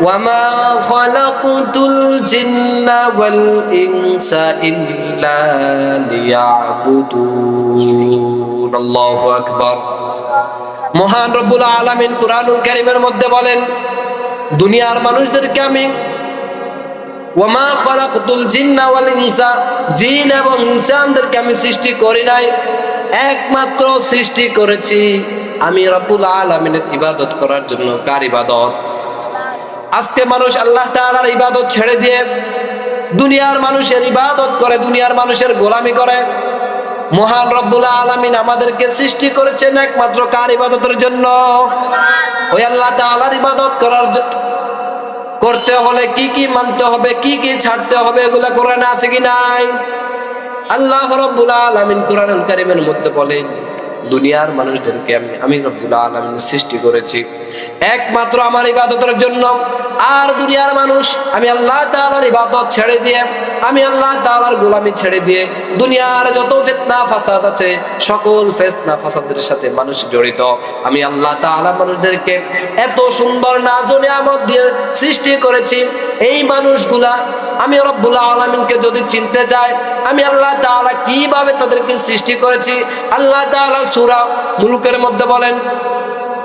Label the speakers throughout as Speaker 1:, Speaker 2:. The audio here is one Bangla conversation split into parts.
Speaker 1: وما خلقت الجن والإنس إلا ليعبدون الله أكبر মহান রব্বুল আলামিন কুরআনুল কারীমের মধ্যে বলেন দুনিয়ার মানুষদেরকে আমি ওয়ামা খলাকতুল জিন্না ওয়াল ইনসা জিন এবং ইনসানদেরকে আমি সৃষ্টি করি নাই একমাত্র সৃষ্টি করেছি আমি রব্বুল আলামিনের ইবাদত করার জন্য কার ইবাদত আজকে মানুষ আল্লাহ তাআলার ইবাদত ছেড়ে দিয়ে দুনিয়ার মানুষের ইবাদত করে, দুনিয়ার মানুষের গোলামি করে। মহান রব্বুল আলামিন আমাদেরকে সৃষ্টি করেছেন একমাত্র কার ইবাদতের জন্য? ওই আল্লাহ তাআলার ইবাদত করার করতে হলে কি কি মানতে হবে, কি কি ছাড়তে হবে, এগুলা কোরআনে আছে কি নাই? আল্লাহ রব্বুল আলামিন কোরআনুল কারিমের মধ্যে বলেন, দুনিয়ার মানুষদেরকে আমি আমি রব্বুল আলামিন সৃষ্টি করেছি। একমাত্র আমার ইবাদতের জন্য। আর দুনিয়ার মানুষ, আমি আল্লাহ তাআলার ইবাদত ছেড়ে দিয়ে, আমি আল্লাহ তাআলার গোলামি ছেড়ে দিয়ে, দুনিয়ার যত ফিতনা, ফাসাদ আছে, সকল ফিতনা, ফাসাদের সাথে মানুষ জড়িত। আমি আল্লাহ তাআলা মানুষদেরকে এত সুন্দর নাজ নিয়ামত দিয়ে সৃষ্টি করেছি। এই মানুষগুলা আমি রব্বুল আলমিনকে যদি চিনতে চাই আমি আল্লাহ তাআলা কীভাবে তাদেরকে সৃষ্টি করেছি? আল্লাহ তাআলা সূরা মুলুকের মধ্যে বলেন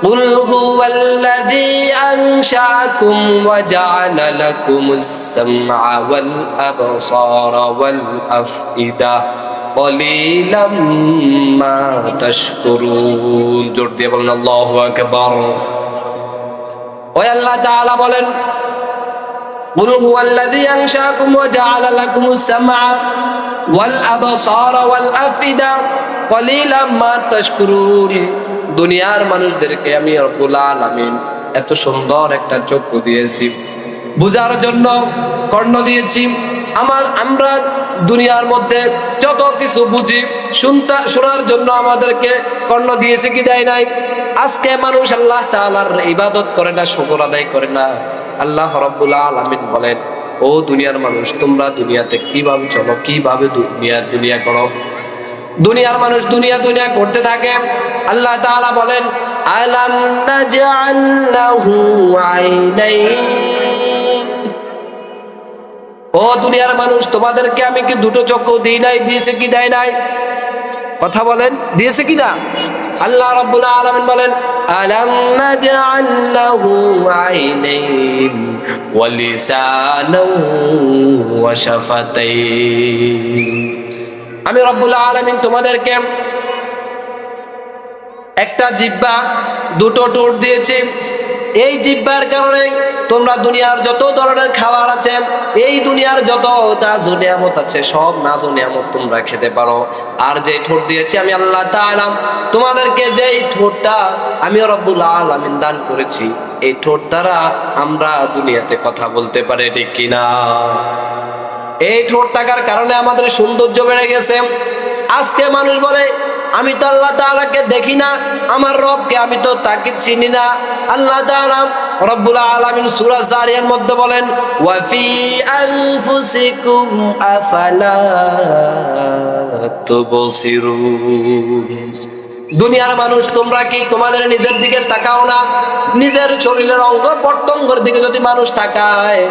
Speaker 1: قل هو الذي أنشأكم وجعل لكم السمع والأبصار والأفئدة قليلا ما تشكرون جرد يقولون الله أكبر ويا الله تعالى بولن قل هو الذي أنشأكم وجعل لكم السمع والأبصار والأفئدة قليلا ما تشكرون দুনিয়ার মানুষদেরকে আমি রব্বুল আলামিন এত সুন্দর একটা চক্ষু দিয়েছি। বুঝার জন্য কর্ণ দিয়েছি। আমার, আমরা দুনিয়ার মধ্যে যত কিছু বুঝি, শুনতে, শোনার জন্য আমাদেরকে কর্ণ দিয়েছে কি দেয় নাই? আজকে মানুষ আল্লাহ তাআলার ইবাদত করে না, শুকর আদায় করে না। আল্লাহ রব্বুল আলামিন বলেন, ও দুনিয়ার মানুষ, তোমরা দুনিয়াতে কীভাবে চলো, কীভাবে দুনিয়া দুনিয়া করো? দুনিয়ার মানুষ দুনিয়া দুনিয়া করতে থাকে। আল্লাহ তাআলা বলেন, আলাম নাজআল লাহু আইনাইন? ও দুনিয়ার মানুষ, তোমাদেরকে আমি কি দুটো চক্ষু দিই নাই, দিয়েছে কি দেয় নাই? কথা বলেন, দিয়েছে কি না? আল্লাহ রাব্বুল আলামিন বলেন, আলাম নাজআল লাহু আইনাইন ওয়া লিসানাও ওয়া শাফাতাইন? আমি রব্বুল আলামিন তোমাদেরকে একটা জিব্বা, দুটো টোট দিয়েছি। এই জিব্বার কারণে তোমরা দুনিয়ার যত ধরনের খাবার আছে, এই দুনিয়ার যত নাজু নিয়ামত আছে, সব নাজু নিয়ামত তোমরা খেতে পারো। আর যে ঠোঁট দিয়েছি আমি আল্লাহ তাআলা, তোমাদেরকে যেই ঠোঁটটা আমি রব্বুল আলামিন দান করেছি, এই ঠোঁট দ্বারা আমরা দুনিয়াতে কথা বলতে পারি, ঠিক কিনা? এই ঠোঁট থাকার কারণে আমাদের সৌন্দর্য বেড়ে গেছে। আজকে মানুষ বলে, আমি তো আল্লাহ তাআলাকে দেখি না, আমার রবকে আমি তো তাকে চিনি না। আল্লাহ রব্বুল আলামিন মধ্যে বলেন দুনিয়ার মানুষ, তোমরা কি তোমাদের নিজের দিকে তাকাও না? নিজের শরীরের অঙ্গ প্রত্যঙ্গের দিকে যদি মানুষ তাকায়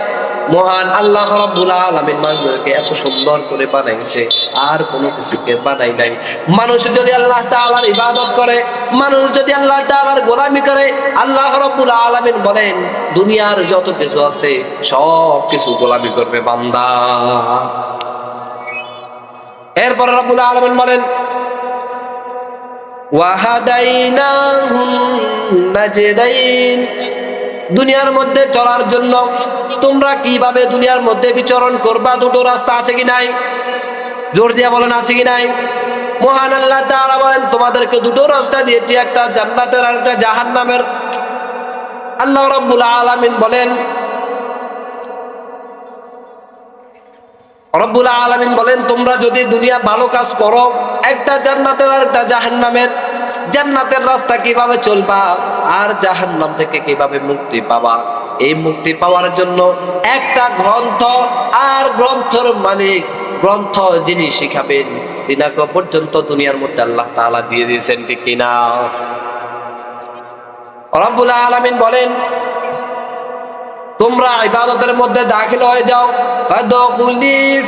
Speaker 1: মহান আল্লাহ রাব্বুল আলামিন মানুষদেরকে এত সুন্দর করে বানাইছে, আর কোনো কিছুকে বানাই নাই। মানুষ যদি আল্লাহ তাআলার ইবাদত করে, মানুষ যদি আল্লাহ তাআলার গোলামি করে, আল্লাহ রাব্বুল আলামিন বলেন, দুনিয়ার যত কিছু আছে, সব কিছু গোলামি করবে বান্দা। এরপর রাব্বুল আলামিন বলেন ওয়াহাদাইনাহুম নাজদাইন দুনিয়ার মধ্যে চলার জন্য। তোমরা কীভাবে দুনিয়ার মধ্যে বিচরণ করবা? দুটো রাস্তা আছে কি নাই? জোর দিয়া বলেন, আছে কি নাই? মহান আল্লাহ তাআলা বলেন, তোমাদেরকে দুটো রাস্তা দিয়েছি, একটা জান্নাতের আর একটা জাহান্নামের। আল্লাহ রাব্বুল আলামিন বলেন, রব্বুল আলামিন বলেন, তোমরা যদি দুনিয়া ভালো কাজ করো, একটা জান্নাতের আর একটা জাহান্নামের। জান্নাতের রাস্তা কীভাবে চলবা? আর জাহান্নাম থেকে কীভাবে মুক্তি পাবা? এই মুক্তি পাওয়ার জন্য একটা গ্রন্থ আর গ্রন্থর মালিক, গ্রন্থ যিনি শিখাবেন দিনাক পর্যন্ত দুনিয়ার মধ্যে আল্লাহ তাআলা দিয়ে দিয়েছেন, ঠিক কিনা রব্বুল আলামিন বলেন, তোমরা ইবাদতের মধ্যে দাখিল হয়ে যাও।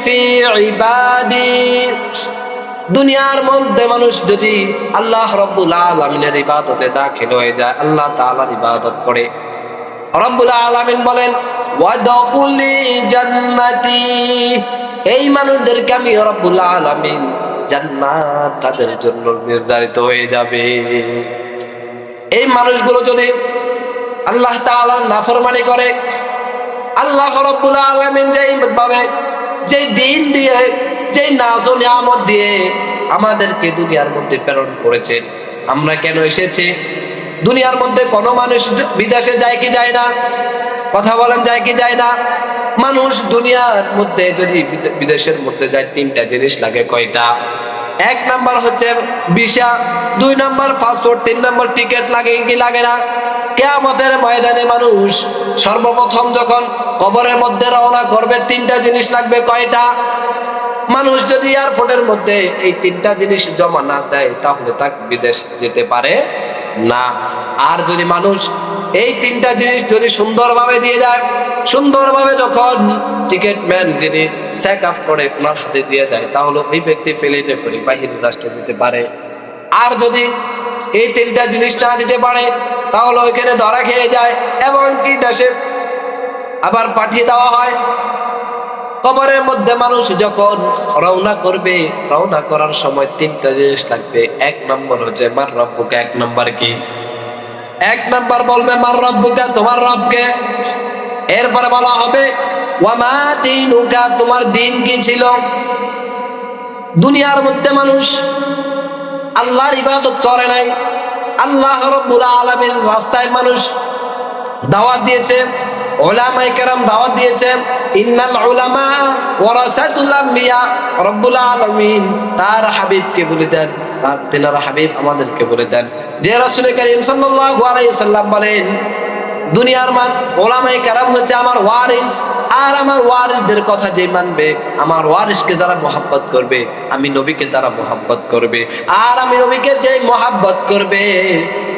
Speaker 1: ফি ইবাদি। দুনিয়ার মধ্যে মানুষ যদি আল্লাহ রব্বুল আলমিনের ইবাদতে দাখিল হয়ে যায়, আল্লাহ তাআলার ইবাদত করে। রব্বুল আলামিন বলেন জান্নাতি। এই মানুষদেরকে আমি রব্বুল আলামিন জান্নাত তাদের জন্য নির্ধারিত হয়ে যাবে। এই মানুষগুলো যদি আল্লাহ তাআলার নাফরমানি করে, আল্লাহ রব্বুল আলামিন যেই যেই দিন দিয়ে, যে নাজ নিয়ামত দিয়ে আমাদেরকে দুনিয়ার মধ্যে প্রেরণ করেছে। আমরা কেন এসেছি? দুনিয়ার মধ্যে কোনো মানুষ বিদেশে যায় কি যায় না? কথা বলেন, যায় কি যায় না? মানুষ দুনিয়ার মধ্যে যদি বিদেশের মধ্যে যায়, তিনটা জিনিস লাগে, কয়টা? এক নাম্বার হচ্ছে ভিসা, দুই নাম্বার পাসপোর্ট, তিন নাম্বার টিকিট লাগে কি লাগে না? কেয়ামতের ময়দানে মানুষ সর্বপ্রথম যখন কবরের মধ্যে রওনা করবে, তিনটা জিনিস লাগবে কয়টা? মানুষ যদি এয়ারপোর্টের মধ্যে এই তিনটা জিনিস জমা না দেয়, তাহলে তা বিদেশ যেতে পারে না। আর যদি মানুষ এই তিনটা জিনিস যদি সুন্দরভাবে দিয়ে যায়, সুন্দরভাবে যখন টিকিট ম্যান যিনি চেক আপ করে ওনার হাতে দিয়ে দেয়, তাহলে ওই ব্যক্তি ফেলিতে করে বাহির রাষ্ট্রে যেতে পারে। আর যদি এই তিনটা জিনিস না দিতে পারে, তাহলে ওইখানে ধরা খেয়ে যায় এবং কি দেশে আবার পাঠিয়ে দেওয়া হয়। কবরের মধ্যে মানুষ যখন রওনা করবে, রওনা করার সময় তিনটা জিনিস লাগবে। এক নম্বর হচ্ছে, মার রব্বুকে এক নম্বর কি? এক নম্বর বলবে, মার রব্বুকে, তোমার রবকে। এরপরে বলা হবে, ওয়ামা দিনুকা, তোমার দিন কি ছিল? দুনিয়ার মধ্যে মানুষ আল্লাহর ইবাদত করে নাই। আল্লাহ রব্বুল আলামিন রাস্তায় মানুষ দাওয়াত দিয়েছে, ওলামায়ে কেরাম দাওয়াত দিয়েছে, ইন্নাল উলামা ওয়ারাসাতুল আম্বিয়া, রব্বুল আলামিন তার হাবিবকে বলে দেন। তার তেনার হাবিব আমাদেরকে বলে দেন। যে রাসূল করিম সাল্লাম বলেন, দুনিয়ার মান ওলামায়ে কেরাম হচ্ছে আমার ওয়ারিস, আর আমার ওয়ারিসদের কথা যে মানবে, আমার ওয়ারিসকে যারা মোহাব্বত করবে, আমি নবীকে তারা মোহাব্বত করবে। আর আমি নবীকে যে মোহাব্বত করবে,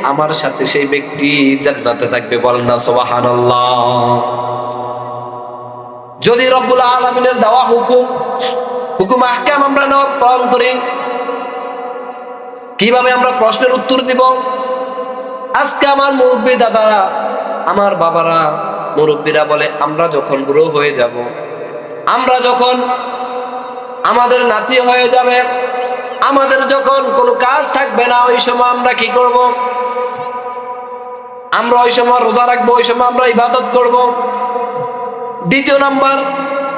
Speaker 1: আমার সাথে সেই ব্যক্তি জান্নাতে থাকবে। বলেন না, সুবহানাল্লাহ। যদি রব্বুল আলামিনের দেওয়া হুকুম হুকুম আহকাম আমরা না পালন করি কীভাবে আমরা প্রশ্নের উত্তর দিব? আজকে আমার মুরব্বী দাদারা, আমার বাবারা, মুরব্বীরা বলে, আমরা যখন বুড়ো হয়ে যাব, আমরা যখন আমাদের নাতি হয়ে যাবে, আমাদের যখন কোনো কাজ থাকবে না, ওই সময় আমরা কি করব? আমরা ওই সময় রোজা রাখব, ওই সময় আমরা ইবাদত করব। দ্বিতীয় নাম্বার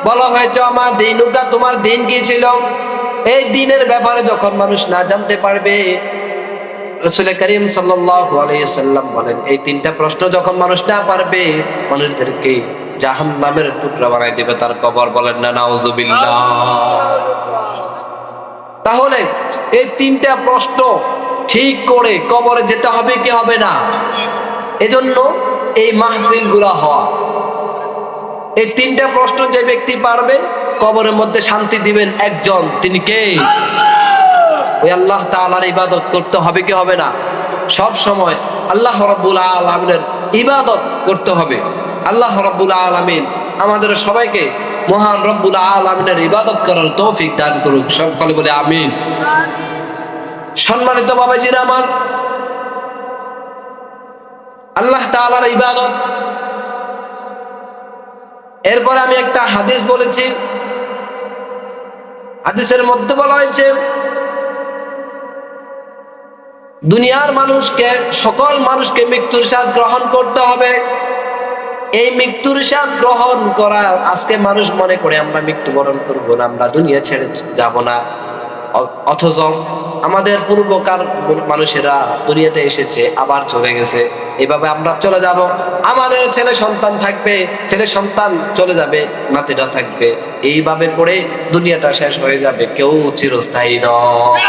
Speaker 1: বলা হয়েছে, আমার দিনুকা, তোমার দিন কি ছিল? এই দিনের ব্যাপারে যখন মানুষ না জানতে পারবে রসুল করিম সাল্লাম বলেন, এই তিনটা প্রশ্ন যখন মানুষ না পারবে, মানুষদেরকে জাহান্নামের টুকরা বানাই দেবে তার কবর বলেন না তাহলে এই তিনটা প্রশ্ন ঠিক করে কবরে যেতে হবে কি হবে না? এজন্য এই মাহফিলগুলা হওয়া। এই তিনটা প্রশ্ন যে ব্যক্তি পারবে কবরের মধ্যে শান্তি দিবেন একজন তিনি কে? ওই আল্লাহ তাআলার ইবাদত করতে হবে কি হবে না? সব সময় আল্লাহ রব্বুল আলমিনের ইবাদত করতে হবে। আল্লাহ রব্বুল আলমিন আমাদের সবাইকে মহান রব্বুল আলমিনের ইবাদত করার তৌফিক দান করুক। সকলে বলে আমিন। সম্মানিত বাবাজিরা আমার আল্লাহ তাআলার ইবাদত। এরপর আমি একটা হাদিস বলেছি হাদিসের মধ্যে বলা হয়েছে, দুনিয়ার মানুষকে, সকল মানুষকে মৃত্যুর সাথ গ্রহণ করতে হবে। এই মৃত্যুর সাথ গ্রহণ করা আজকে মানুষ মনে করে, আমরা মৃত্যুবরণ করব না, আমরা দুনিয়া ছেড়ে যাব না। অথচ আমাদের পূর্বকার মানুষেরা দুনিয়াতে এসেছে, আবার চলে গেছে। এভাবে আমরা চলে যাব। আমাদের ছেলে সন্তান থাকবে, ছেলে সন্তান চলে যাবে নাতিটা থাকবে। এইভাবে করে দুনিয়াটা শেষ হয়ে যাবে, কেউ চিরস্থায়ী নয়।